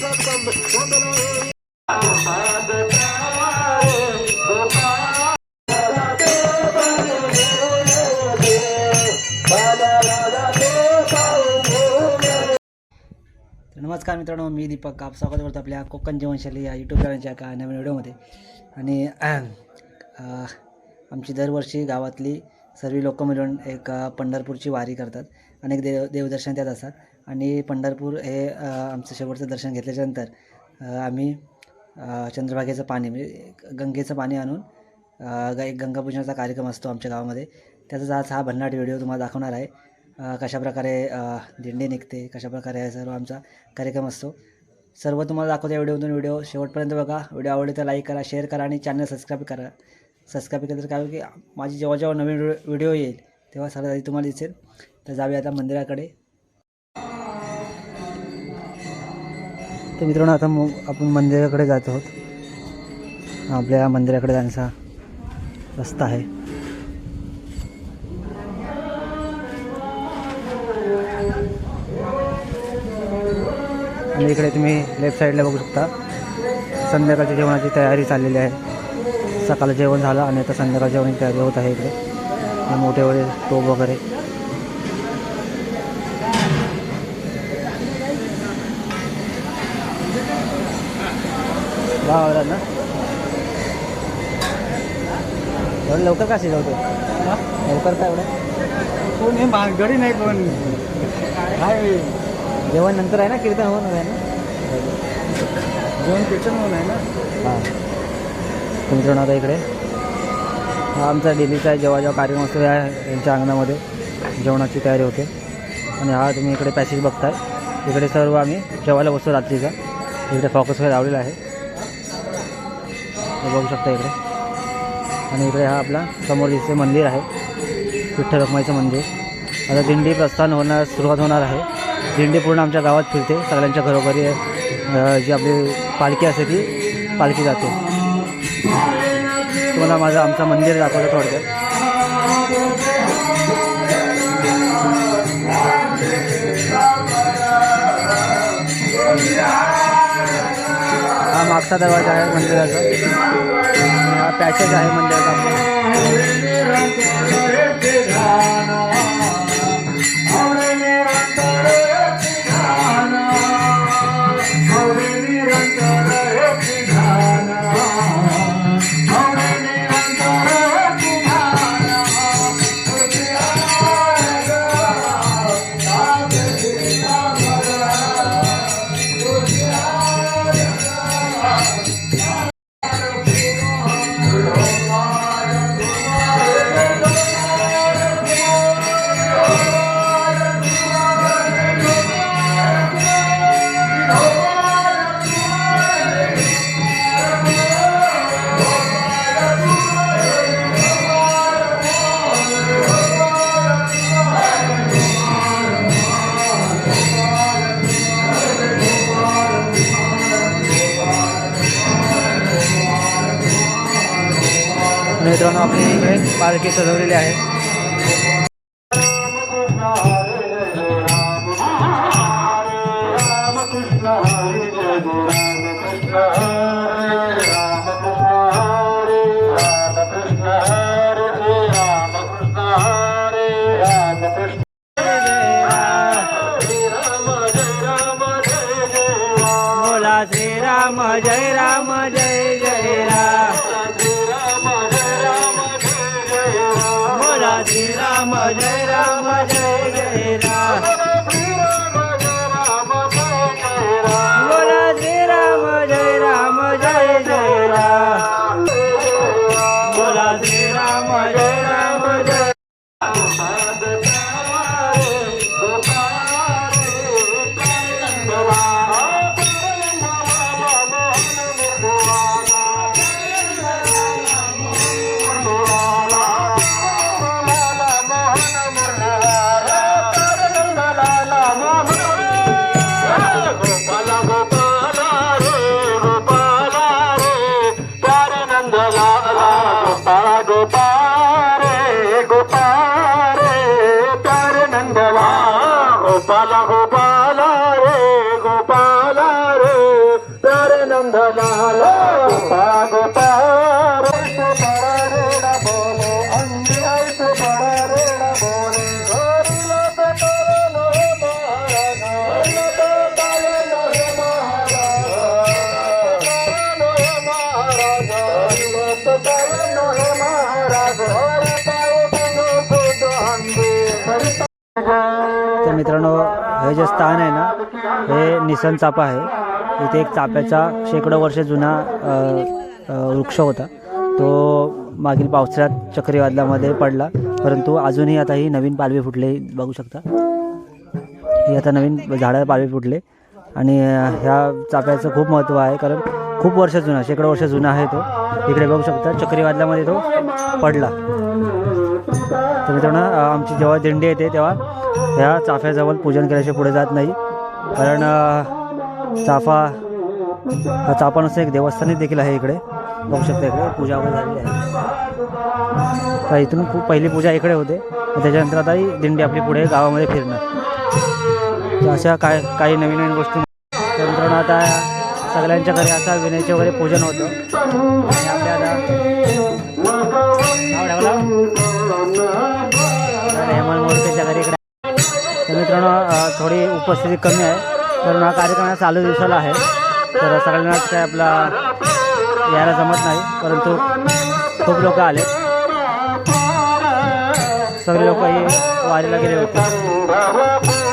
तर नमस्कार मित्रांनो मी दीपक. काप स्वागत करतो आपल्या कोकण जीवनशैली या यूट्यूब चॅनलच्या एका नवीन व्हिडिओमध्ये. आणि आमची दरवर्षी गावातली सर्व लोकं मिळून एक पंढरपूरची वारी करतात. अनेक देव देवदर्शन त्यात असतात. आणि पंढरपूर हे आमचं शेवटचं दर्शन घेतल्याच्यानंतर आम्ही चंद्रभागेचं पाणी म्हणजे गंगेचं पाणी आणून ग- एक गंगापूजनाचा कार्यक्रम असतो आमच्या गावामध्ये. त्याचाच आज हा भन्नाट व्हिडिओ तुम्हाला दाखवणार आहे कशाप्रकारे दिंडी निघते कशाप्रकारे हा सर्व आमचा कार्यक्रम असतो. सर्व तुम्हाला दाखवतो या व्हिडिओतून व्हिडिओ. शेवटपर्यंत बघा व्हिडिओ आवडले तर लाईक करा शेअर करा आणि चॅनल सबस्क्राईब करा. सबस्क्राईब केलं तर काय होईल की माझी जेव्हा जेव्हा नवीन व्हिडिओ व्हिडिओ येईल तेव्हा सर्वात आधी तुम्हाला दिसेल. तर जाऊया आता मंदिराकडे. तर मित्रांनो आता मग आपण मंदिराकडे जात आहोत. आपल्या मंदिराकडे जाण्याचा रस्ता आहे. आणि इकडे तुम्ही लेफ्ट साईडला बघू शकता. संध्याकाळच्या जेवणाची तयारी चाललेली आहे. सकाळचं जेवण झालं आणि आता संध्याकाळ जेवणाची तयारी होत आहे इकडे. मोठे वडे टोप वगैरे. वा आवडतात ना. एवढं लवकर का शिजवतो लवकर काय एवढं? कोण हे नाही कोण. काय जेवण नंतर आहे ना कीर्तन होणार आहे ना? जेवण किचन म्हणून आहे ना? हां. मित्रांनो आता इकडे? हा आमचा डेलीचा जेव्हा जेव्हा कार्यक्रम असतो या यांच्या अंगणामध्ये जेवणाची तयारी होते. आणि हा तुम्ही इकडे पॅसेज बघताय. इकडे सर्व आम्ही जेवायला बसतो रात्रीचा. इकडे फॉकस वगैरे लावलेला आहे. हे बघू शकता इकडे. आणि इकडे हा आपला समोर इथे मंदिर आहे. विठ्ठल रखमाईचं मंदिर. आता दिंडी प्रस्थान होणार सुरुवात होणार आहे. दिंडी पूर्ण आमच्या गावात फिरते. सगळ्यांच्या घरोघरी जी आपली पालखी असते ती पालखी जाते. तुम्हाला माझं आमचं मंदिर दाखवलं थोडक्यात. मागचा दरवाजा आहे मंदिराचा. पॅसेज आहे मंदिराचा. पालखी सजवलेली आहे. बोला श्रीराम जय राम. পায় तर मित्रांनो हे जे स्थान आहे ना हे निसन चापा आहे. इथे एक चाप्याचा शेकडो वर्ष जुना वृक्ष होता. तो मागील पावसाळ्यात चक्रीवादळामध्ये पडला. परंतु अजूनही आता ही नवीन पालवी फुटले बघू शकता. ही आता नवीन झाडं पालवी फुटले. आणि ह्या चाप्याचं खूप महत्त्व आहे. कारण खूप वर्ष जुना शेकडो वर्ष जुना आहे तो. इकडे बघू शकता चक्रीवादलामध्ये तो पडला. तर मित्रांनो आमची जेव्हा दिंडी येते तेव्हा ह्या चाफ्याजवळ पूजन केल्याशिवाय पुढे जात नाही. कारण चाफा हा चाफा नसतं एक देवस्थानही देखील आहे इकडे. बघू शकता इकडे पूजा वगैरे झालेली आहे. तर इथून खूप पहिली पूजा इकडे होते. त्याच्यानंतर आता ही दिंडी आपली पुढे गावामध्ये फिरणार. तर अशा काय काही नवीन नवीन गोष्टी. तर मित्रांनो आता सगळ्यांच्या घरी असा विनयचे वगैरे पूजन होतं. आणि आपल्या आता हेमल ठेवलं? घरी इकडे तर मित्रांनो थोडी उपस्थिती कमी आहे. कारण हा कार्यक्रम चालू दिवसाला आहे. तर सगळ्यांनाच काय आपला यायला जमत नाही. परंतु खूप लोक आले. सगळे लोकही वारीला गेले होते.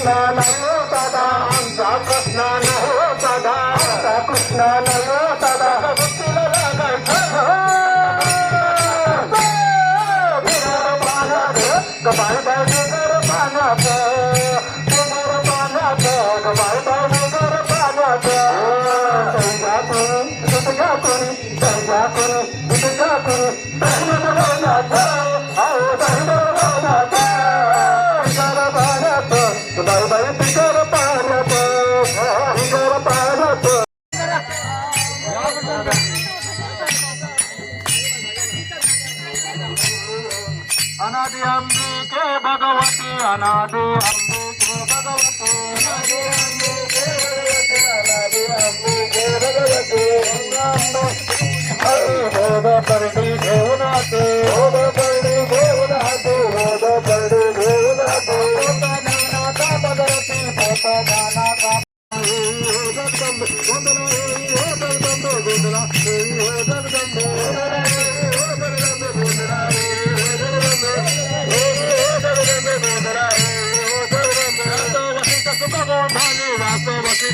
स्नान हो सदा स्नान हो सदा स्नान हो सदा भक्तीला कबाळ बाजू कर कर पाण्यात कबाळ बाजू నాదు అంబు భగవతు పడి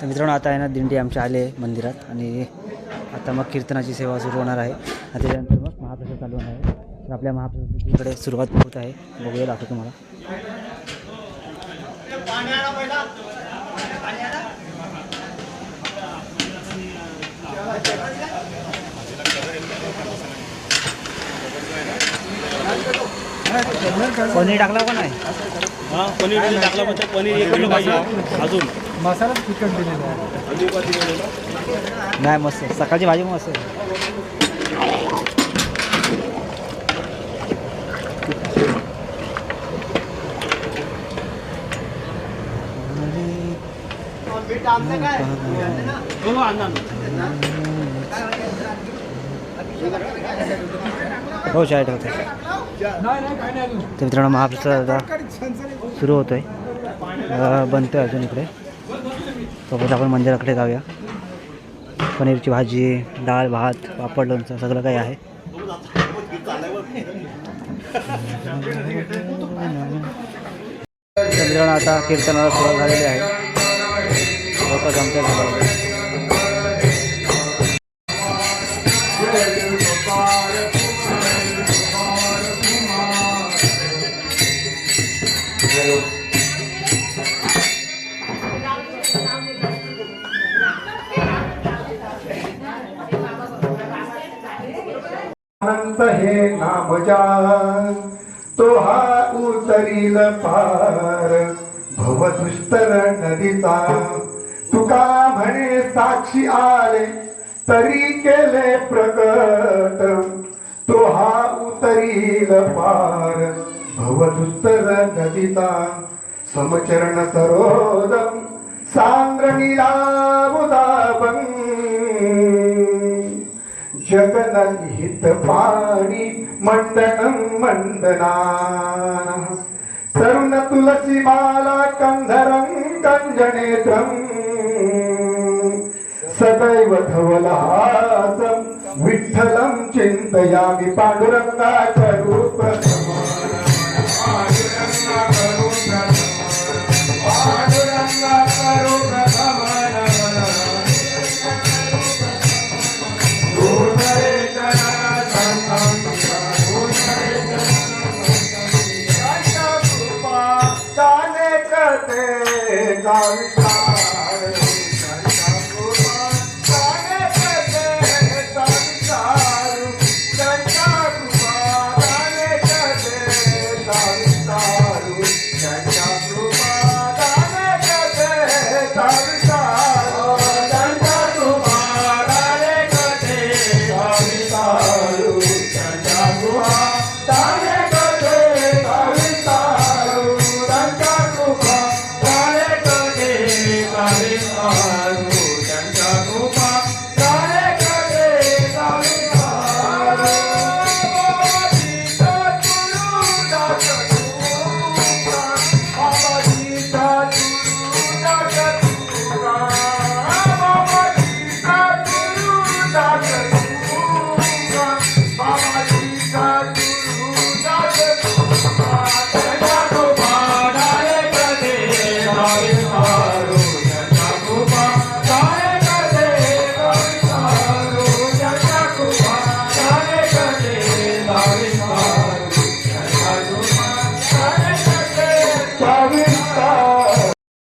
तर मित्रांनो आता आहे ना दिंडी आमच्या आले मंदिरात आणि आता मग कीर्तनाची सेवा सुरू होणार आहे. आणि त्याच्यानंतर मग महाप्रसाद चालू होणार आहे. तर आपल्या महाप्रसादाकडे सुरुवात होत आहे. बघूया दाखवतो तुम्हाला. पनीर टाकला का नाही? हा पनीर टाकला म्हणजे पनीर एक किलो पाहिजे अजून. मसाला तिखट दिलेला आहे. नाही मस्त. सकाळची भाजी मस्त आहे. हो हो हो चाय ठेवते तर मित्रांनो महाप्रसाद आता सुरू होतो आहे बनतो आहे अजून इकडे. सोबत आपण मंदिराकडे जाऊया. पनीरची भाजी डाळ भात पापड लोणचं सगळं काही आहे. मित्रांनो आता कीर्तनाला सुरुवात झालेली आहे. लोक जमतात नाम जान तो हा उतरील पार भवदुष्टर नदीचा। तुका म्हणे साक्षी आले तरी केले प्रकट। तो हा उतरील पार भवदुत्तर नदीचा। समचरण सरोदम सांद्र सांद्रनिलाबुदाबं जगनहित पाणी मण्डनं मण्डना तरुण तुलसी माला कंधरं कंजनेत्रम् सदैव धवलहासं विठ्ठलं चिन्तयामि पाण्डुरङ्गाकरू choro, choro.